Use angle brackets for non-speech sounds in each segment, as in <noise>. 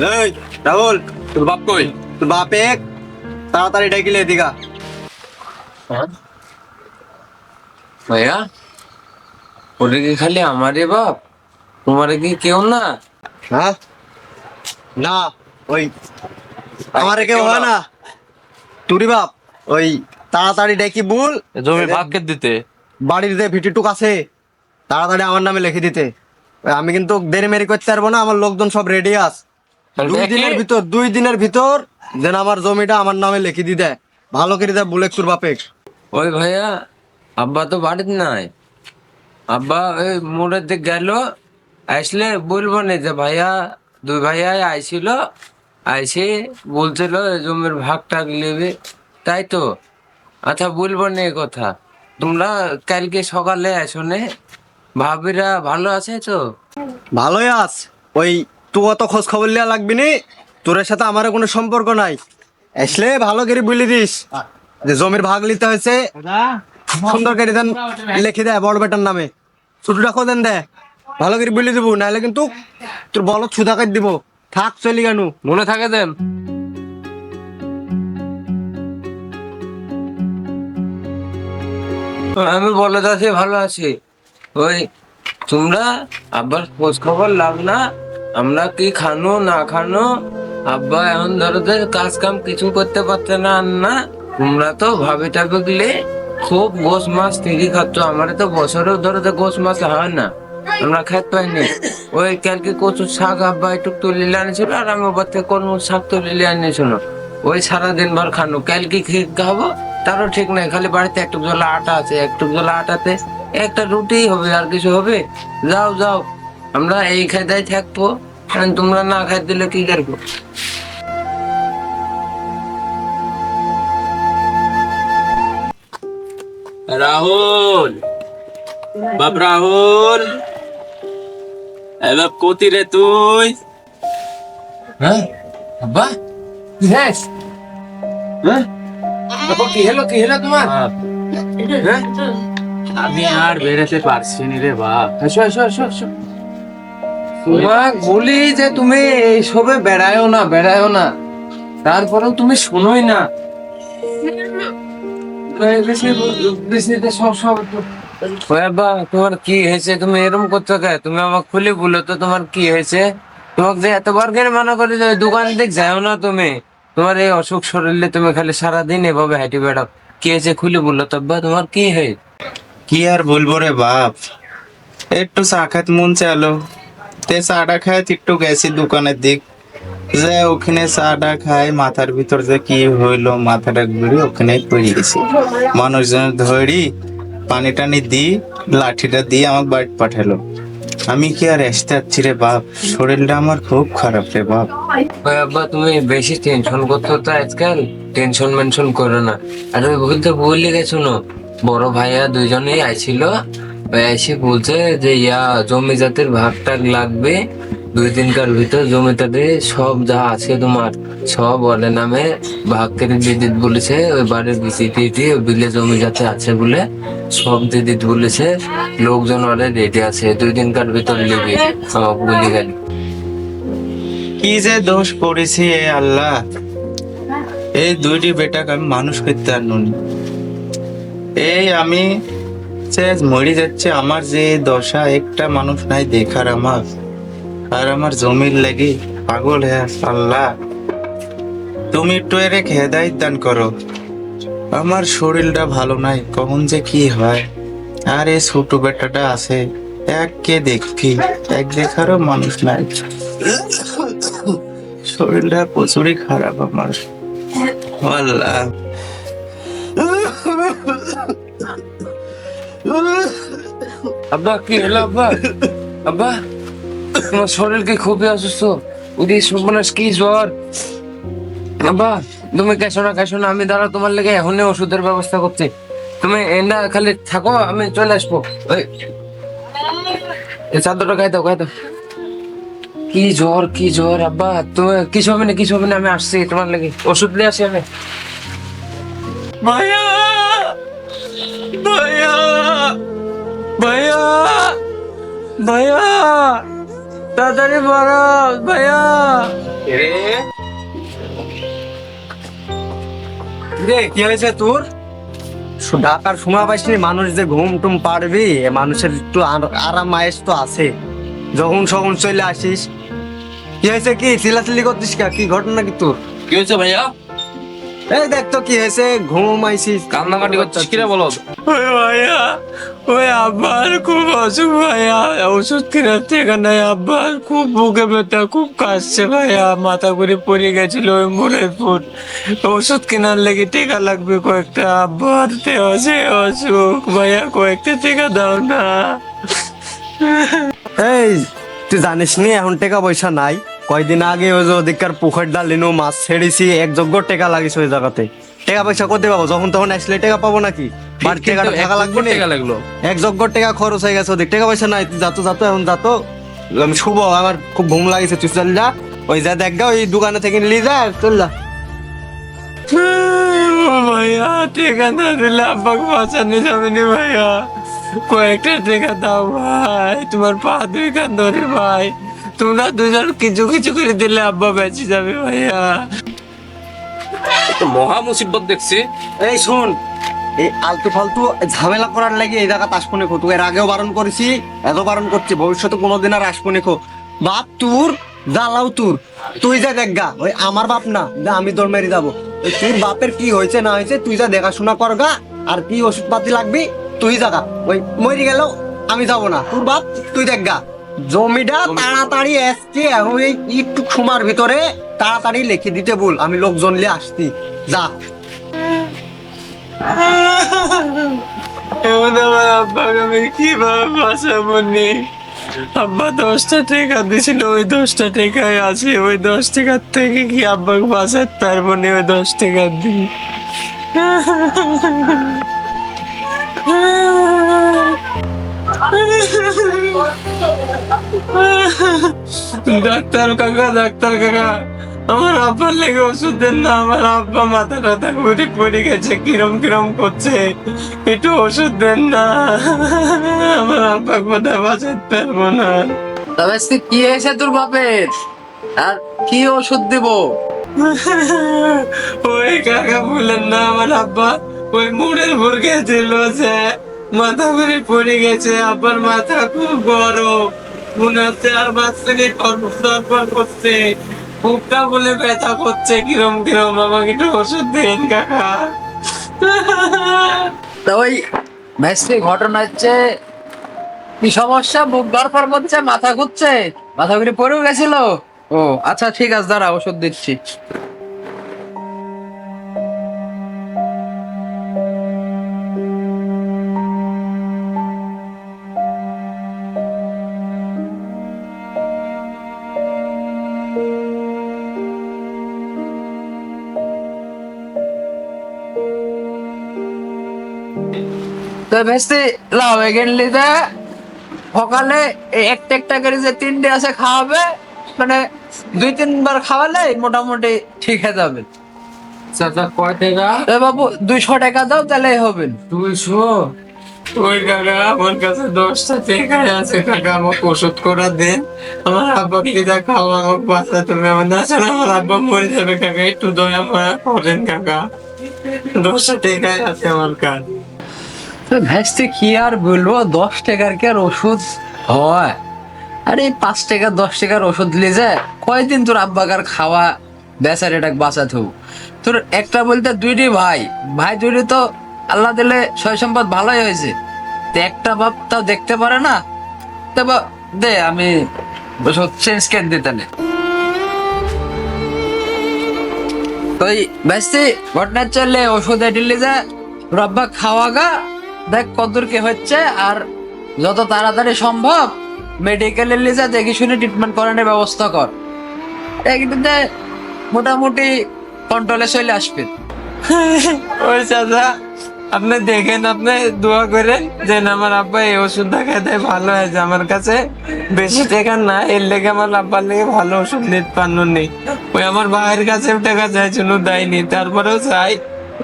এই রাহুল তোর বাপ কই? তোর বাপ এক তাড়াতাড়ি ডাকিলে এদিকা ভাইয়া? ওরে কি খালি আমারে বাপ? তোমারে কি কেউ না? হ্যাঁ? না ওই আমার কেউ হয় না। তুরি বাপ ওই তাড়াতাড়ি ডেকি বল। জমি ভাগ কে দিতে। বাড়ির যে ভিটিটুক আছে তাড়াতাড়ি আমার নামে লিখে দিতে। আমি কিন্তু দেরি মেরি করতে পারব না আমার লোকজন সব রেডি আস দুই দিনের ভিতর দুই দিনের ভিতর যেন আমার জমিটা আমার নামে লিখে দি দেয় ভালো করে দেয় বুলেক তোর বাপে ওই ভাইয়া আব্বা তো বাড়িতে নাই। আব্বা ওই দিকে গেল আসলে বলব না যে ভাইয়া দুই ভাইয়া আইছিল। আইসে বলছিল জমির ভাগ টাগ নেবে। তাই তো? আচ্ছা বলব না কথা। তোমরা কালকে সকালে আসো নে। ভাবিরা ভালো আছে তো? ভালোই আস ওই তুই অত খোঁজ খবর লিয়া লাগবি নি? তোর সাথে আমার কোনো সম্পর্ক নাই। আসলে ভালো করে বলে দিস। যে জমির ভাগ নিতে হয়েছে। সুন্দর করে দেন লিখে দেয় বড় বেটার নামে। ছোটটা দেন দে। ভালো করে বলে দিব নাহলে কিন্তু তোর বলত সুদা কাট দিব। থাক চলি কেন মনে থাকে দেন। আমি বলে আছি ভালো আছি। ওই তোমরা আব্বার খোঁজ খবর লাভ না। আমরা কি খানো, না খানো? আব্বা, এখন ধরো কাজ কাম কিছু করতে পারছে না না। তোমরা তো ভাবি টাবি গেলে খুব গোস মাছ ঠিকই খাচ্ছ। আমার তো বছরেও ধরো গোস মাছ হয় না। আমরা খেতে পাইনি। ওই কালকে কচুর শাক আব্বা একটু তুলিলে আনিছিল আর আমি ওবার থেকে কোন শাক তুলিলে আনিছিল। ওই সারাদিন ভর খানো। কালকে খেয়ে খাব? তারও ঠিক নাই। খালি বাড়িতে একটু জলা আটা আছে একটু জলা আটাতে একটা রুটি হবে, আর কিছু হবে? যাও যাও। আমরা এই খাইদাই থাকব আর তোমরা না খাই দিলে কি করব? রাহুল বাপ রাহুল এ বাপ কোতি রে তুই। হ্যাঁ আব্বা? হ্যাঁ? হ্যাঁ কি হলো কি হলো তোমার? হ্যাঁ? আমি আর বেরোতে পারছি নি রে বাপ। এসো এসো এসো এসো। বলি যে তুমি এইসবে বেড়ায়ও না বেড়ায়ও না। তারপরেও তুমি না। তোমার কি হয়েছে? তুমি করছ কে তুমি খুলে বলো তো তোমার কি হয়েছে? তোমাকে যে এতবার মানা করে যে দোকান দিক যাও না তুমি। তোমার এই অসুখ শরীরে তুমি খালি সারাদিন এভাবে হেঁটে বেড়াও। কি হয়েছে খুলে বলল তো আব্বা, তোমার কি হয়েছে? কি আর বলব রে বাপ? একটু খাত মন চালো তে চাটা খায় একটু গেছি দোকানের দিক। যে ওখানে চাটা খায়, মাথার ভিতর যে কি হইল, মাথাটা ঘুরি ওখানে পড়ে গেছি। মানুষজন ধরি পানি টানি দি, লাঠিটা দিয়ে আমার বাড়ি পাঠালো। আমি কি আর আসতে যাচ্ছি রে বাপ? শরীরটা আমার খুব খারাপ রে বাপ। আব্বা, তুমি বেশি টেনশন করছ তো আজকাল। টেনশন মেনশন করো না। আর, ওই ভুলে গেছো না? বড় ভাইয়া দুইজনেই আইছিল। এসে বলছে যে, ইয়া জমি জাতের ভাগ টাগ লাগবে, দুই দিনকার ভিতর জমি জমিটাতে সব যা আছে তোমার, সব বলে নামে ভাগ করে দিয়ে দিতে বলেছে, ওই বাড়ির বিচি টিটি ওই বিলে জমি যাতে আছে বলে সব দিয়ে দিতে বলেছে, লোকজন ওরে রেডি আছে, দুই দিনকার ভিতর লিবি আমাকে বলে গেল। কি যে দোষ করেছি এ আল্লাহ? এই দুইটি বেটাকে আমি মানুষ করতে পারলুনি এই আমি সে মরে যাচ্ছে, আমার যে দশা, একটা মানুষ নাই দেখার আমার। আর আমার জমির লাগে পাগল হ্যাঁ আল্লাহ। তুমি একটু এর হেদায়ত দান করো। আমার শরীরটা ভালো নাই, কখন যে কি হয়। আর এই ছোট বেটাটা আছে, এক কে দেখবি এক দেখারও মানুষ নাই। শরীরটা প্রচুরই খারাপ আমার। আল্লাহ। আব্বা, কি হলো আব্বা? আব্বা, তোমার শরীর কি খুবই অসুস্থ? উদি, সর্বনাশ, কি জ্বর? আব্বা, তুমি কেসো না কেসো না, আমি দাঁড়া তোমার লেগে এখনই ওষুধের ব্যবস্থা করছি। তুমি এনা খালি থাকো, আমি চলে আসব। এই চাদরটা খাই দাও খাই দাও। কি জ্বর কি জ্বর, আব্বা, তুমি কিছু হবে না, কিছু হবে না, আমি আসছি তোমার লেগে। ওষুধ নিয়ে আসি আমি। ভাইয়া ভাইয়া ভাইয়া ভাইয়া তাড়াতাড়ি বাড়াও ভাইয়া। রে? কি হয়েছে তোর? ঢাকার সময় পাইছিনি মানুষ যে ঘুম টুম পারবি মানুষের একটু আর- আরাম আয়েস তো আছে। যখন সখন চলে আসিস। কি হয়েছে কি? চিল্লাচিল্লি করতিস কি ঘটনা কি তোর? কি হয়েছে ভাইয়া? এই দেখ তো কি হয়েছে ঘুম আইসিস। কান্নাকাটি করছিস কিরে বলো? ওই ভাইয়া ওই আব্বার খুব অসুখ ভাইয়া। ওষুধ কেনার থেকে নাই আব্বার খুব বুকে ব্যথা খুব কাশছে ভাইয়া। মাথা করে পড়ে গেছিল ওই মোড়ের ফুট ওষুধ কেনার লেগে টেকা লাগবে কয়েকটা। আব্বার আছে অসুখ ভাইয়া কয়েকটা টেকা দাও না। এই তুই জানিস নি এখন টাকা পয়সা নাই। কয়দিন আগে ওই যে ওদিককার পুকুর ডালিনো মাছ ছেড়েছি এক যোগ্য টাকা লাগিস ওই জায়গাতে। টাকা পয়সা করতে পাবো? যখন তখন আসলে টাকা পাবো নাকি? বাড়ি টাকাটা থাকা লাগবে না? টাকা লাগল। এক যজ্ঞ টাকা খরচ হয়ে গেছে ওদিক। টাকা পয়সা নাই তুই যাতো যাতো এখন যাতো আমি শুভ আমার খুব ঘুম লাগিছে তুই চল যা। ওই যা দেখ গা ওই দোকানে থেকে নিয়ে যা চল যা। ভাইয়া টেকা না দিলে আব্বাকে বাঁচানো যাবে না ভাইয়া। কয়েকটা টেকা দাও ভাই তোমার পা দুই কান ধরে ভাই। তোমরা দুজন কিছু কিছু করে দিলে আব্বা বেঁচে যাবে ভাইয়া। তো মহা মুসিবত দেখছি। এই শুন এই আলতু ফালতু ঝামেলা করার লাগে এই জায়গা আসব এর আগেও বারণ করেছি এত বারণ করছি ভবিষ্যতে কোনোদিন আর আসব খো। বাপ তুর জ্বালাও তুর তুই যা দেখ গা ওই আমার বাপ না যা আমি তোর মেরে যাব। তোর বাপের কি হয়েছে না হয়েছে তুই যা দেখাশোনা কর গা আর কি ওষুধ পাতি লাগবি তুই যা গা। ওই মরি গেল আমি যাব না। তোর বাপ তুই দেখ গা। জমিটা তাড়াতাড়ি এসছে, এখন এই একটু সময়ের ভিতরে তাড়াতাড়ি লিখে দিতে বল আমি লোকজন নিয়ে আসছি। যা। আমি আব্বা দশটা দিছিল, ওই দশটা ওই দশ থেকে কি আব্বাকে ওই দশ ডাক্তার কাকা ডাক্তার কাকা আমার আব্বার লেগে ওষুধ দেন না আমার আব্বা মাথা টাথা ঘুরে পড়ে গেছে কিরম কিরম করছে একটু ওষুধ দেন না। আমার আব্বা কোথায় বাঁচাতে পারব না। তবে কি হয়েছে তোর বাপের? আর কি ওষুধ দিব? ওই কাকা বললেন না আমার আব্বা ওই মুড়ের ভুর গেছিল যে মাথা ঘুরে পড়ে গেছে আব্বার মাথা খুব গরম। মনে হচ্ছে আর বাচ্চাকে কর্মসর্পণ করছে। বুকটা বলে ব্যথা করছে, কিরম কিরম, আমাকে একটু ওষুধ দিন, কাকা। তা ওই ভেস্টি ঘটনা হচ্ছে, কি সমস্যা? বুক দরকার করছে, মাথা ঘুরছে, মাথা ঘুরে পড়েও গেছিল? ও আচ্ছা ঠিক আছে দাঁড়া ওষুধ দিচ্ছি। তো ভেস্তি লাভ এগেনলি দে সকালে একটা একটা করে যে তিনটে আছে খাওয়াবে মানে দুই তিনবার খাওয়ালে মোটামুটি ঠিক হয়ে যাবে। চাচা কয় টাকা? বাবু দুইশো টাকা দাও তাহলে হবে। দুইশো? ওই কাকা আমার কাছে দশটা টাকায় আছে কাকা আমাকে ওষুধ করা দেন। আমার আব্বা কিনা খাও আমাকে বাঁচা তুমি আমার না ছাড়া আমার আব্বা মরে যাবে কাকা একটু দয়া মায়া করেন কাকা। দশটা টাকায় আছে আমার কাছে। তো ভেস্তি কি আর বলব? দশ টাকার কি আর ওষুধ হয়? আরে, পাঁচ টাকা, দশ টাকার ওষুধ দিলে যে কয়দিন তোর আব্বাকার খাওয়া বেচার এটা বাঁচাতে? তোর একটা বলতে দুইটি ভাই। ভাই দুইটি তো আল্লাহ দিলে সয় সম্পদ ভালোই হয়েছে। একটা বাপ তাও দেখতে পারে না? তো দে, আমি ওষুধ চেঞ্জ করে দিতে নে তো ভাইস্তি ঘটনা চললে ওষুধে দিল্লি যা রব্বা খাওয়া গা দেখ কতদূর কি হচ্ছে, আর যত তাড়াতাড়ি সম্ভব মেডিকেলে যা দেখে শুনে ট্রিটমেন্ট করানোর ব্যবস্থা কর। একদিনে মোটামুটি কন্ট্রোলে চলে আসবে। <laughs> ওই চাচা, আপনি দেখেন, আপনি দোয়া করেন যে আমার আব্বা এই ওষুধ দেখা দেয় ভালো হয়েছে। আমার কাছে বেশি টাকা না এর লেগে আমার আব্বার লেগে ভালো ওষুধ নিতে পারল নেই ওই আমার ভাইয়ের কাছে টাকা চাইছিল, দেয়নি। তারপরেও চাই।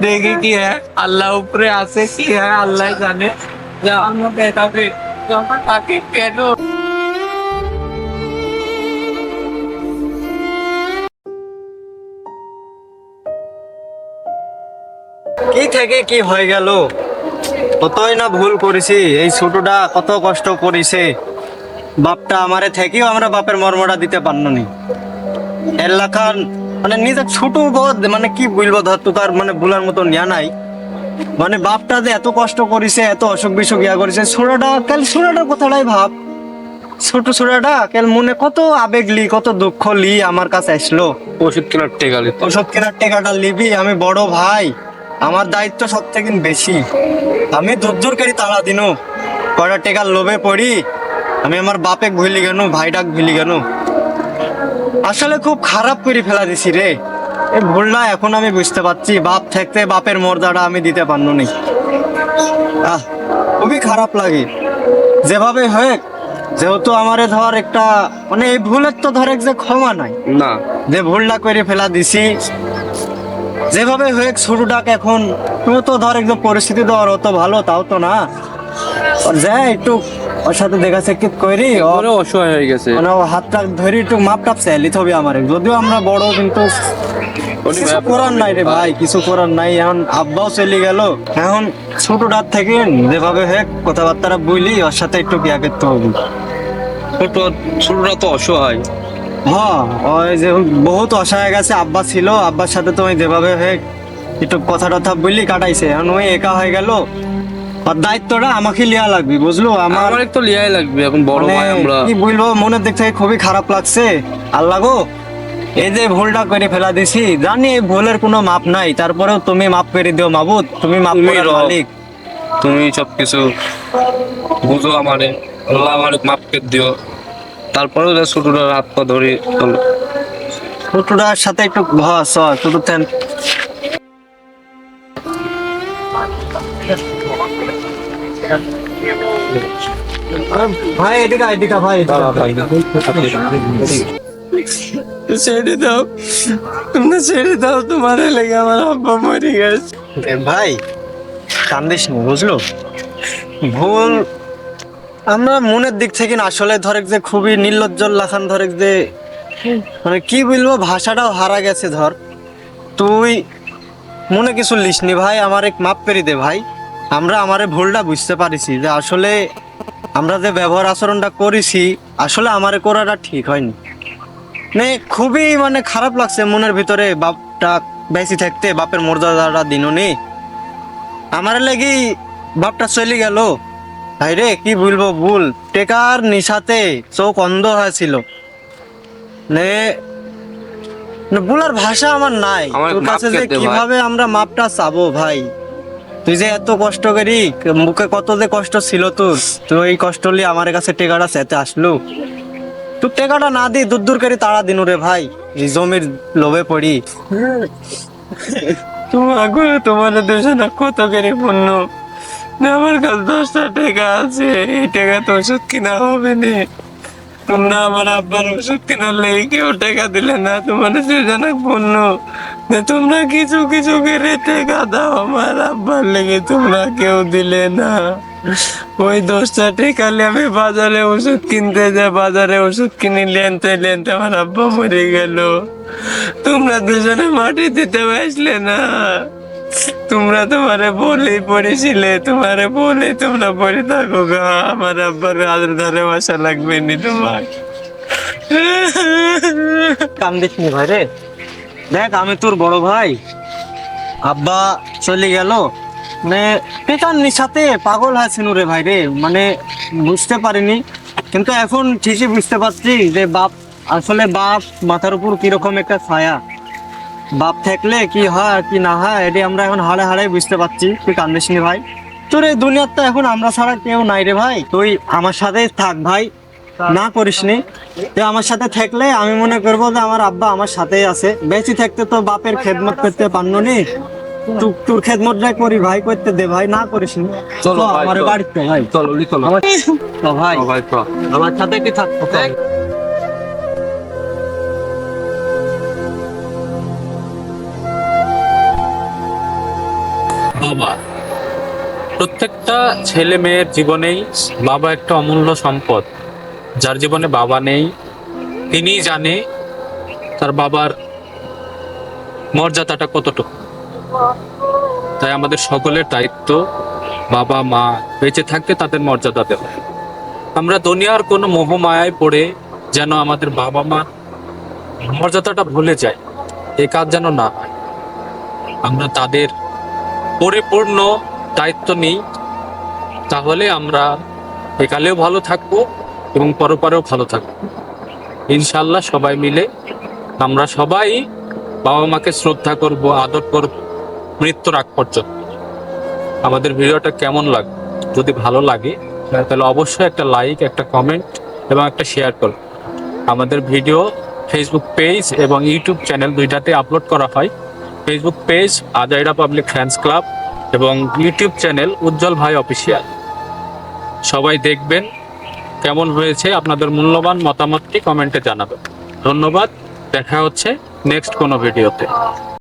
देखी কি है अल्लाह ऊपर आसे की है अल्लाह जाने जानो कहता भी जानो ताकि কি থেকে কি হয়ে গেল? কতই না ভুল করেছি। এই ছোটটা কত কষ্ট করেছে। বাপটা আমারে থেকেও আমরা বাপের মর্মটা দিতে পারলনি এল্লা খান মানে নিজের ছোট বোধ মানে কি বলব ধর তো তার মানে বলার মতো নিয়া নাই। মানে বাপটা যে এত কষ্ট করেছে এত অসুখ বিসুখ ইয়া করেছে ছোড়াটা কাল ছোড়াটার কথাটাই ভাব। ছোট ছোড়াটা কাল মনে কত আবেগ লি কত দুঃখ লি আমার কাছে আসলো। ওষুধ কেনার টেকালি ওষুধ কেনার টাকাটা লিবি আমি বড় ভাই আমার দায়িত্ব সব থেকে বেশি। আমি দূর করি তালা দিনু কয়টা টেকার লোভে পড়ি আমি আমার বাপে ভুলি কেন ভাইটাক ভুলি গেল আসলে খুব খারাপ করে ফেলা দিছি রে। এই ভুলটা এখন আমি বুঝতে পারছি বাপ থাকতে বাপের মর্যাদা আমি দিতে পারনু নি। আহ খুবই খারাপ লাগে। যেভাবে হোক যেহেতু আমারে ধর একটা মানে এই ভুলের তো ধর এক যে ক্ষমা নাই। না। যে ভুলটা করে ফেলা দিছি যেভাবে হয়ে ছোটটাকে এখন তুমি তো ধর একদম পরিস্থিতি ধর অত ভালো তাও তো না। যা একটু ওর সাথে দেখা সাক্ষাৎ করি ওর অসহায় হয়ে গেছে। মানে ও হাতটা ধরে একটু মাপ টাপ চাইলি হবে আমার। যদিও আমরা বড় কিন্তু কিছু করার নাই রে ভাই কিছু করার নাই। এখন আব্বাও চলে গেল। এখন ছোটটার থেকে যেভাবে হোক কথাবার্তা বলি ওর সাথে একটু বিয়া করতে হবে ছোট ছোটরা তো অসহায়। হ্যাঁ ওই যে বহুত অসহায় গেছে আব্বা ছিল। আব্বার সাথে তো ওই যেভাবে হয়ে একটু কথা টথা বললি কাটাইছে। এখন ওই একা হয়ে গেল। আর দায়িত্বটা আমাকে লিয়া লাগবে বুঝলো? আমার আমার তো লিয়াই লাগবে এখন বড় মানে ভাই আমরা। কি বলব মনের দিক থেকে খুবই খারাপ লাগছে। আল্লাহ গো এই যে ভুলটা করে ফেলা দিছি জানি এই ভুলের কোনো মাপ নাই তারপরেও তুমি মাপ করে দিও মাবুদ তুমি মাপ করার। মালিক। তুমি সব কিছু বুঝো আমারে আল্লাহ আমারে মাফ করে দিও। তারপরে ছোটরা হাত পা ধরে ছোটটার সাথে একটু ভস ছোট থেন। ভাই এদিকে এদিকে ভাই ছেড়ে দাও। তোমরা ছেড়ে দাও তোমার লেগে আমার আব্বা মরে গেছে। ভাই কান্দিস নি বুঝলো? ভুল আমরা মনের দিক থেকে না আসলে ধরে যে খুবই নির্লজ্জ লাখান ধরে যে মানে কি বলব ভাষাটাও হারা গেছে ধর। তুই মনে কিছু লিসনি ভাই আমার এক মাপ পেরি দে ভাই। আমরা আমারে ভুলটা বুঝতে পারিছি যে আসলে আমরা যে ব্যবহার আচরণটা করেছি আসলে আমারে করাটা ঠিক হয়নি। মানে খুবই মানে খারাপ লাগছে মনের ভিতরে বাপটা বেশি থাকতে বাপের মর্যাদাটা দিনও নেই আমার লাগি বাপটা চলে গেল। ভাই রে কি বলব ভুল। টেকার নিশাতে চোখ অন্ধ হয়েছিল। নে বলার ভাষা আমার নাই। তোর কাছে যে। কীভাবে আমরা মাপটা চাবো ভাই? তুই যে এত কষ্ট করি, মুখে কত যে কষ্ট ছিল তোর তুই এই কষ্ট নিয়ে আমার কাছে টেকাটা সেতে আসলো। তুই টেকাটা না দি দূর দূর করে তাড়া দিনু রে ভাই, এই জমির লোভে পড়ি। তোমাকে, তোমার দুজনে কত করে পণ্য আমার কাছে দশটা টাকা আছে, এই টাকা তো ওষুধ কিনা হবে না। তোমরা আমার আব্বার ওষুধ কেনার লেগে কেউ টাকা দিলে না। তোমার দুজনে পণ্য না তোমরা কিছু কিছু করে টাকা দাও আমার আব্বার লেগে, তোমরা কেউ দিলে না। ওই দশটা টাকা নিয়ে আমি বাজারে ওষুধ কিনতে যাই, বাজারে ওষুধ কিনে লেনতে লেনতে আমার আব্বা মরে গেল। তোমরা দুজনে মাটি দিতে আসলে না। তোমরা তোমারে বলেই পড়েছিলে, তোমারে বলে তোমরা পড়ে থাকো গা। আমার আব্বার আদর ধারে বাসা লাগবে নি তোমার। কান্দিস নি ভাই দেখ, আমি তোর বড় ভাই। আব্বা চলে গেল। মানে পেটার নিশাতে পাগল হয়েছিল রে ভাই রে মানে বুঝতে পারিনি। কিন্তু এখন ঠিকই বুঝতে পারছি যে বাপ, আসলে বাপ মাথার উপর কীরকম একটা ছায়া। বাপ থাকলে কি হয়, কি না হয়, এটি আমরা এখন হাড়ে হাড়ে বুঝতে পারছি। তুই কান্দিস ভাই। তোর এই দুনিয়ার তো এখন আমরা ছাড়া কেউ নাই রে ভাই। তুই আমার সাথেই থাক ভাই। না করিস নি তুই আমার সাথে থাকলে আমি মনে করব যে আমার আব্বা আমার সাথেই আছে। বেশি থাকতে তো বাপের খেদমত করতে পারল নি। তু- তোর করি ভাই করতে দে ভাই না করিস নি চলো আমার বাড়িতে ভাই। চলো চলো। আমার ভাই তো আমার সাথে কি থাকতো বাবা প্রত্যেকটা ছেলে মেয়ের জীবনেই বাবা একটা অমূল্য সম্পদ। যার জীবনে বাবা নেই, তিনিই জানে তার বাবার মর্যাদাটা কতটুকু। তাই আমাদের সকলের দায়িত্ব বাবা, মা বেঁচে থাকতে তাদের মর্যাদা দেওয়া। আমরা দুনিয়ার কোনো মোহমায়ায় পড়ে যেন আমাদের বাবা, মা মর্যাদাটা ভুলে যায়, এ কাজ যেন না হয়। আমরা তাদের পরিপূর্ণ দায়িত্ব নিই, তাহলে আমরা একালেও ভালো থাকব। এবং পরপারেও ভালো থাকব ইনশাল্লাহ সবাই মিলে আমরা সবাই বাবা মাকে শ্রদ্ধা করব, আদর করব মৃত্যুর আগ পর্যন্ত। আমাদের ভিডিওটা কেমন লাগে, যদি ভালো লাগে, তাহলে অবশ্যই একটা লাইক, একটা কমেন্ট এবং একটা শেয়ার করুন আমাদের ভিডিও ফেসবুক পেজ এবং ইউটিউব চ্যানেল দুইটাতে আপলোড করা হয়। Facebook page Ajaira public fans club এবং YouTube channel Ujjwal Bhai official সবাই দেখবেন কেমন হয়েছে আপনাদের মূল্যবান মতামতটি কমেন্টে জানাবেন। ধন্যবাদ দেখা হচ্ছে নেক্সট কোনো ভিডিওতে